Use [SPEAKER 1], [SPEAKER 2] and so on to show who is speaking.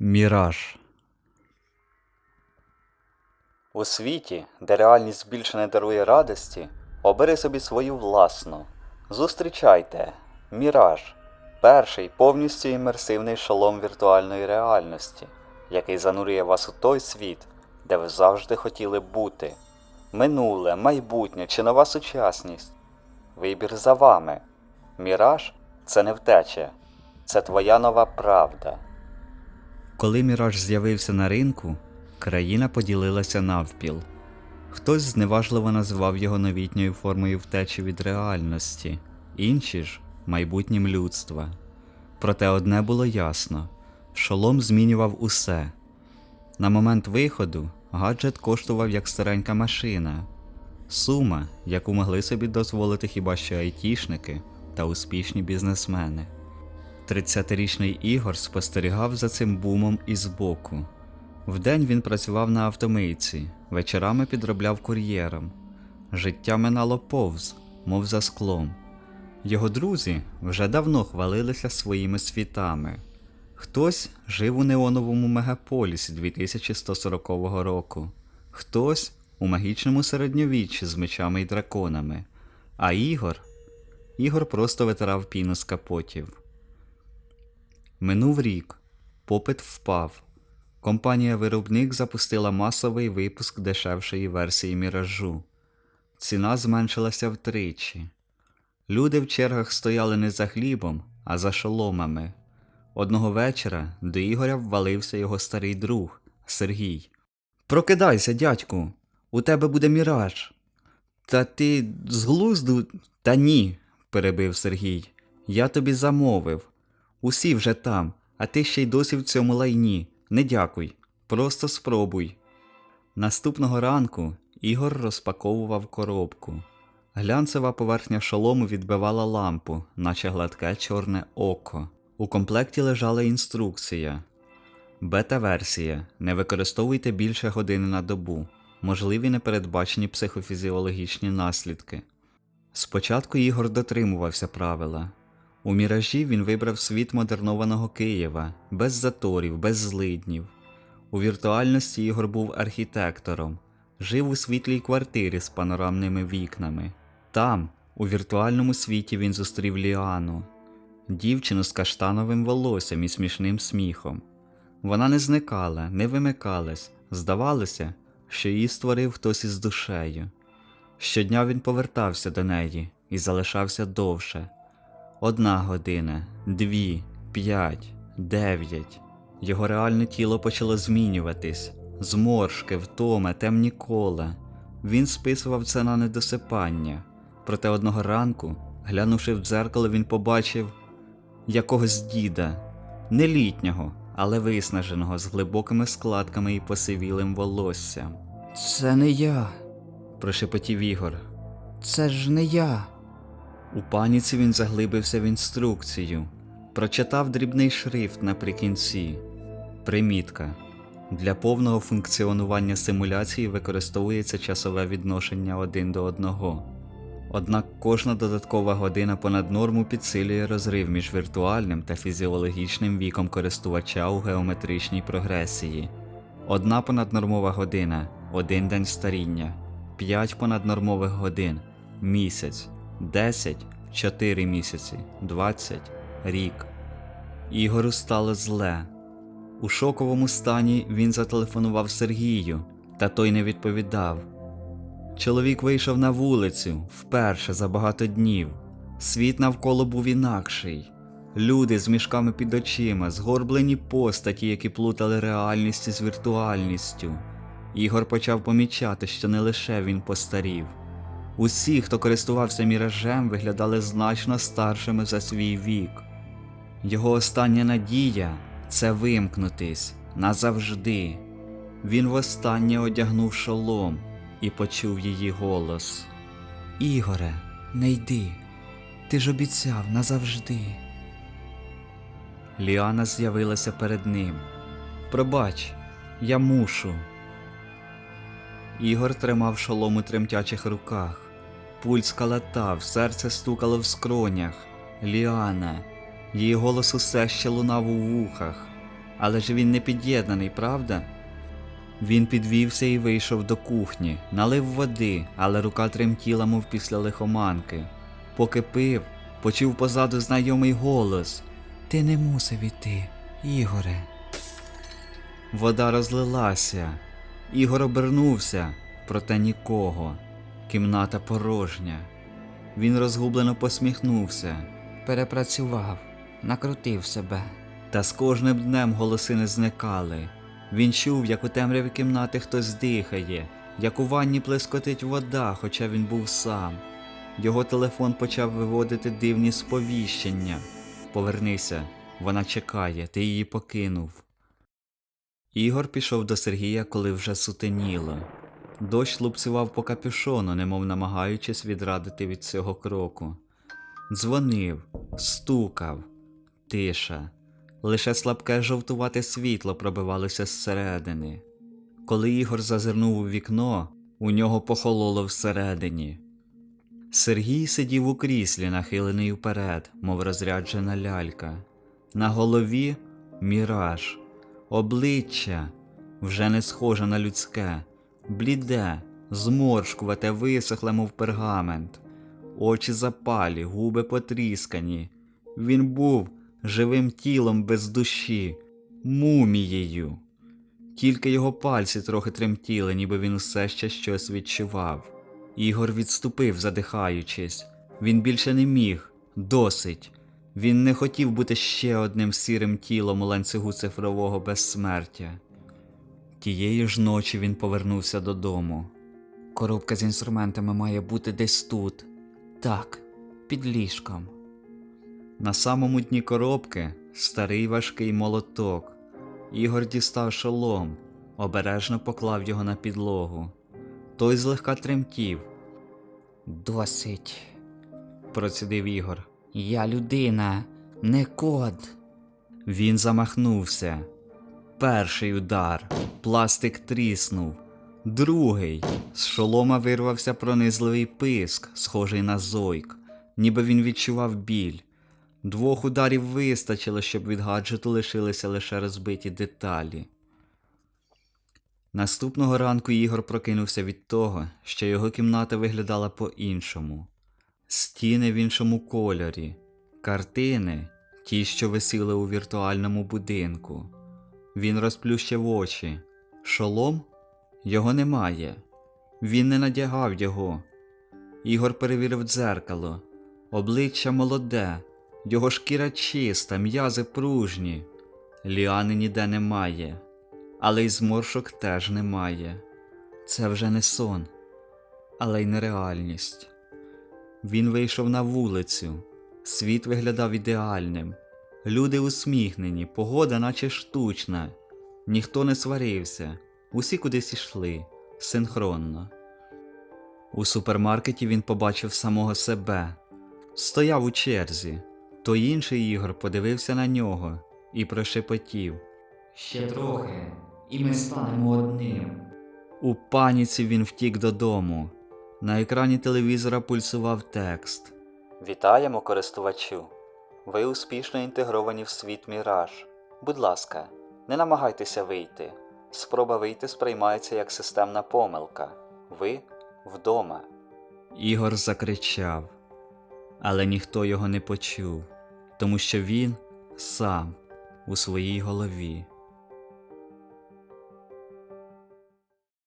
[SPEAKER 1] Міраж.
[SPEAKER 2] У світі, де реальність більше не дарує радості, обери собі свою власну. Зустрічайте Міраж перший повністю імерсивний шолом віртуальної реальності, який занурює вас у той світ, де ви завжди хотіли бути. Минуле, майбутнє чи нова сучасність. Вибір за вами. Міраж це не втеча, це твоя нова правда.
[SPEAKER 1] Коли Міраж з'явився на ринку, країна поділилася навпіл. Хтось зневажливо називав його новітньою формою втечі від реальності, інші ж майбутнім людства. Проте одне було ясно шолом змінював усе. На момент виходу гаджет коштував як старенька машина, сума, яку могли собі дозволити хіба що айтішники та успішні бізнесмени. 30-річний Ігор спостерігав за цим бумом із боку. Вдень він працював на автомийці, вечорами підробляв кур'єром. Життя минало повз, мов за склом. Його друзі вже давно хвалилися своїми світами. Хтось жив у неоновому мегаполісі 2140 року, хтось у магічному середньовіччі з мечами й драконами, а Ігор Ігор просто витирав піну з капотів. Минув рік, попит впав. Компанія-виробник запустила масовий випуск дешевшої версії міражу. Ціна зменшилася втричі. Люди в чергах стояли не за хлібом, а за шоломами. Одного вечора до Ігоря ввалився його старий друг Сергій. Прокидайся, дядьку, у тебе буде міраж. Та ти з глузду? Та ні, перебив Сергій. Я тобі замовив. Усі вже там, а ти ще й досі в цьому лайні. Не дякуй, просто спробуй. Наступного ранку Ігор розпаковував коробку. Глянцева поверхня шолому відбивала лампу, наче гладке чорне око. У комплекті лежала інструкція. Бета-версія. Не використовуйте більше години на добу. Можливі непередбачені психофізіологічні наслідки. Спочатку Ігор дотримувався правила. У міражі він вибрав світ модернованого Києва, без заторів, без злиднів. У віртуальності Ігор був архітектором, жив у світлій квартирі з панорамними вікнами. Там, у віртуальному світі, він зустрів Ліану, дівчину з каштановим волоссям і смішним сміхом. Вона не зникала, не вимикалась, здавалося, що її створив хтось із душею. Щодня він повертався до неї і залишався довше. Одна година, дві, п'ять, дев'ять. Його реальне тіло почало змінюватись, зморшки, втома, темні кола. Він списував це на недосипання. Проте одного ранку, глянувши в дзеркало, він побачив якогось діда, не літнього, але виснаженого з глибокими складками і посивілим волоссям. Це не я, прошепотів Ігор. Це ж не я. У паніці він заглибився в інструкцію, прочитав дрібний шрифт наприкінці. Примітка. Для повного функціонування симуляції використовується часове відношення один до одного. Однак кожна додаткова година понад норму підсилює розрив між віртуальним та фізіологічним віком користувача у геометричній прогресії. Одна понаднормова година один день старіння, 5 понаднормових годин місяць, 10 4 місяці, 20 рік. Ігору стало зле. У шоковому стані він зателефонував Сергію, та той не відповідав. Чоловік вийшов на вулицю вперше за багато днів. Світ навколо був інакший. Люди з мішками під очима, згорблені постаті, які плутали реальність із віртуальністю. Ігор почав помічати, що не лише він постарів. Усі, хто користувався міражем, виглядали значно старшими за свій вік. Його остання надія це вимкнутись назавжди. Він востаннє одягнув шолом і почув її голос. Ігоре, не йди. Ти ж обіцяв назавжди. Ліана з'явилася перед ним. Пробач, я мушу. Ігор тримав шолом у тремтячих руках. Пульс калатав, серце стукало в скронях. Ліана. Її голос усе ще лунав у вухах. Але ж він не під'єднаний, правда? Він підвівся і вийшов до кухні, налив води, але рука тремтіла, мов після лихоманки. Поки пив, почув позаду знайомий голос Ти не мусив іти, Ігоре. Вода розлилася. Ігор обернувся, проте нікого. Кімната порожня. Він розгублено посміхнувся. Перепрацював, накрутив себе. Та з кожним днем голоси не зникали. Він чув, як у темряві кімнати хтось дихає, як у ванні плескотить вода, хоча він був сам. Його телефон почав виводити дивні сповіщення. Повернися, вона чекає, ти її покинув. Ігор пішов до Сергія, коли вже сутеніло. Дощ лупцював по капюшону, немов намагаючись відрадити від цього кроку. Дзвонив, стукав, тиша. Лише слабке жовтувате світло пробивалося зсередини. Коли Ігор зазирнув у вікно, у нього похололо всередині. Сергій сидів у кріслі, нахилений вперед, мов розряджена лялька. На голові міраж, обличчя вже не схоже на людське, бліде, зморшкувате, висохле, мов пергамент, очі запалі, губи потріскані. Він був живим тілом без душі, мумією. Тільки його пальці трохи тремтіли, ніби він усе ще щось відчував. Ігор відступив, задихаючись. Він більше не міг, досить. Він не хотів бути ще одним сірим тілом у ланцюгу цифрового безсмертя. Тієї ж ночі він повернувся додому. Коробка з інструментами має бути десь тут. Так, під ліжком. На самому дні коробки старий важкий молоток. Ігор дістав шолом, обережно поклав його на підлогу. Той злегка тремтів. Досить, процідив Ігор. Я людина, не код. Він замахнувся. Перший удар. Пластик тріснув. Другий. З шолома вирвався пронизливий писк, схожий на зойк, ніби він відчував біль. Двох ударів вистачило, щоб від гаджету лишилися лише розбиті деталі. Наступного ранку Ігор прокинувся від того, що його кімната виглядала по-іншому. Стіни в іншому кольорі, картини, ті, що висіли у віртуальному будинку. Він розплющив очі. Шолом? Його немає. Він не надягав його. Ігор перевірив дзеркало. Обличчя молоде, його шкіра чиста, м'язи пружні. Ліани ніде немає, але й зморшок теж немає. Це вже не сон, але й не реальність. Він вийшов на вулицю. Світ виглядав ідеальним. Люди усміхнені, погода наче штучна. Ніхто не сварився, усі кудись ішли, синхронно. У супермаркеті він побачив самого себе. Стояв у черзі. Той інший Ігор подивився на нього і прошепотів.
[SPEAKER 3] Ще трохи, і ми станемо одним.
[SPEAKER 1] У паніці він втік додому. На екрані телевізора пульсував текст.
[SPEAKER 2] Вітаємо, користувачу. Ви успішно інтегровані в світ Міраж. Будь ласка, не намагайтеся вийти. Спроба вийти сприймається як системна помилка. Ви вдома.
[SPEAKER 1] Ігор закричав, але ніхто його не почув, тому що він сам у своїй голові.